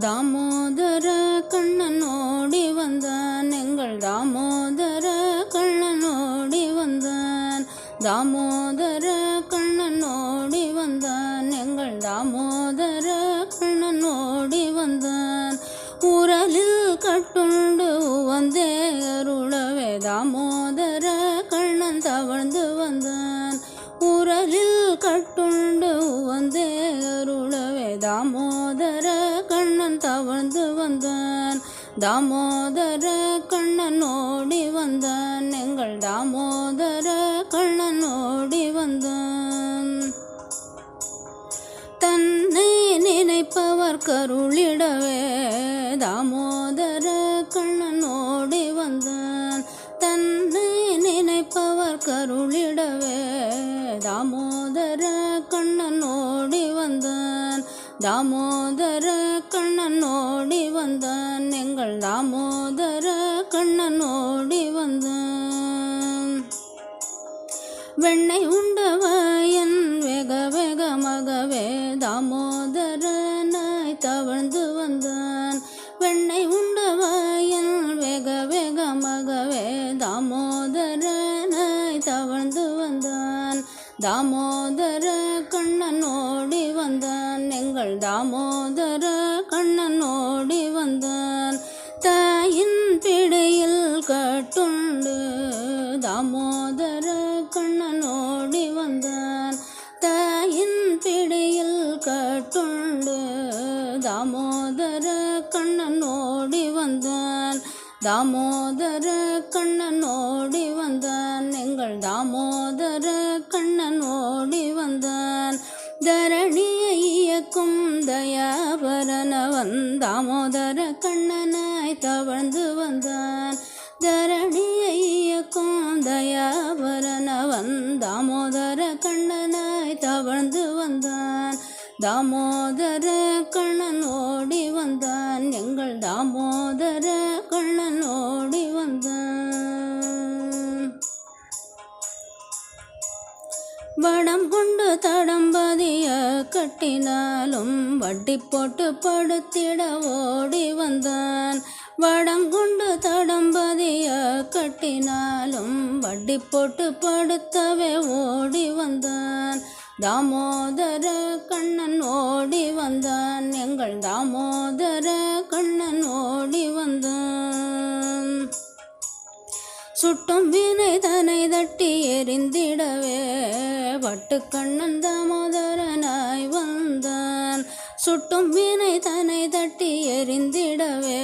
தாமோதர கண்ணன் ஓடி வந்தான். எங்கள் தாமோதர கண்ணன் ஓடி வந்தான். தாமோதர கண்ணன் ஓடி வந்தான். எங்கள் தாமோதர கண்ணன் ஓடி வந்தான். உரலில் கட்டுண்டு வந்தே அருளவே. தாமோதர கண்ணன் தவழ்ந்து வந்தான். உரலில் கட்டுண்டு வந்தே அருளவே. தாமோதர நான் தவழ்ந்து வந்தேன். தாமோதர கண்ணன் ஓடி வந்தான். எங்கள் தாமோதர கண்ணன் ஓடி வந்தான். தன்னை நினைப்பவர் கருளிடவே. தாமோதர கண்ணன் ஓடி வந்தான். தன்னை நினைப்பவர் கருளிடவே. தாமோதர கண்ணன் ஓடி தாமோதர கண்ணன் ஓடி வந்தான். எங்கள் தாமோதர கண்ணன் ஓடி வந்தான். வெண்ணை உண்டவயன் வேக வேகமாகவே தாமோதரனாய் தவழ்ந்து வந்தான். வெண்ணை உண்டவயன் வேக வேகமாகவே தாமோதரனாய் தவழ்ந்து வந்தான். தாமோ மகள் தாமோதர கண்ணன் ஓடி வந்தான் தாயின் பிடியில் கட்டுண்டு தாமோதர கண்ணன் ஓடி வந்தான் தாயின் பிடியில் கட்டுண்டு தாமோதர கண்ணன் ஓடி வந்தான் தாமோதர கண்ணன் ஓடி வந்தான் எங்கள் தாமோதர கண்ணன் ஓடி வந்தான் தரணி இயக்கும் தயாபரனவன் தாமோதர கண்ணனாய் தவழ்ந்து வந்தான். தரணியை இயக்கும் தயாபரனவன் தாமோதர கண்ணனாய் தவழ்ந்து வந்தான். தாமோதர கண்ணன் ஓடி வந்தான். எங்கள் தாமோதர கண்ணன் ஓடி வடம் கொண்டு தடம்பதிய கட்டினாலும் வட்டி போட்டு படுத்திட ஓடி வந்தான். வடம் கொண்டு தடம்பதிய கட்டினாலும் வட்டி போட்டு படுத்தவே ஓடி வந்தான். தாமோதர கண்ணன் ஓடி வந்தான். எங்கள் தாமோதர கண்ணன் ஓடி வந்தான். சுட்டும் வினை தனை தட்டி எரிந்திடவே வட்டுக்கண்ணன் தாமோதரனாய் வந்தான். சுட்டும் வீணை தன்னை தட்டி எரிந்திடவே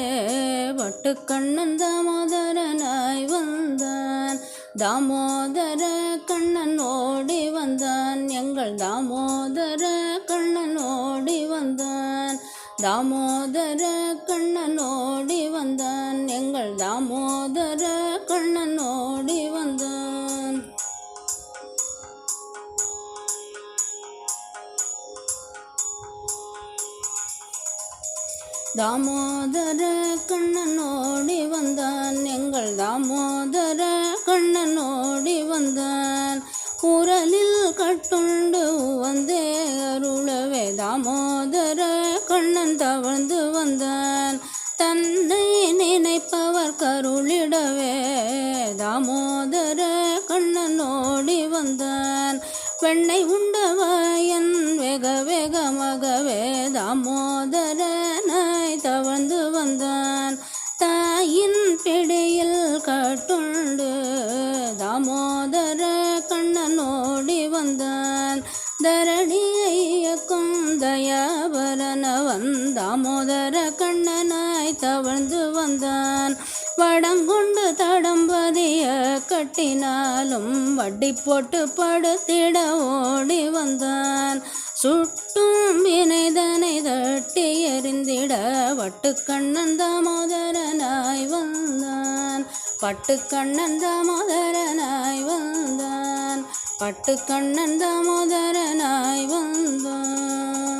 வட்டுக்கண்ணன் தாமோதரனாய் வந்தான். தாமோதர கண்ணன் ஓடி வந்தான். எங்கள் தாமோதர கண்ணன் ஓடி வந்தான். தாமோதர கண்ணன் ஓடி வந்தான். தாமோதர கண்ணனோடி வந்தான். எங்கள் தாமோதர கண்ணனோடி வந்தான். குரலில் கட்டுண்டு வந்தே அருளவே. தாமோதர கண்ணன் தவழ்ந்து வந்தான். தன்னை நினைப்பவர் கருளிடவே. தாமோதர கண்ணனோடி வந்தான். பெண்ணை உண்டவயன் வந்தான். தரணியை இயக்கும் தயாபரனவன் தாமோதர கண்ணனாய் தவழ்ந்து வந்தான். வடங்கொண்டு தடம்பதிய கட்டினாலும் வட்டி போட்டு படுத்திட ஓடி வந்தான். சுட்டும் வினைதனை தட்டி எறிந்திட வட்டுக்கண்ணன் தாமோதரனாய் வந்தான். பட்டுக்கண்ணன் தாமோதரனாய் வந்தான். பட்டுக்கண்ணன் தாமோதரனாய் வந்தான்.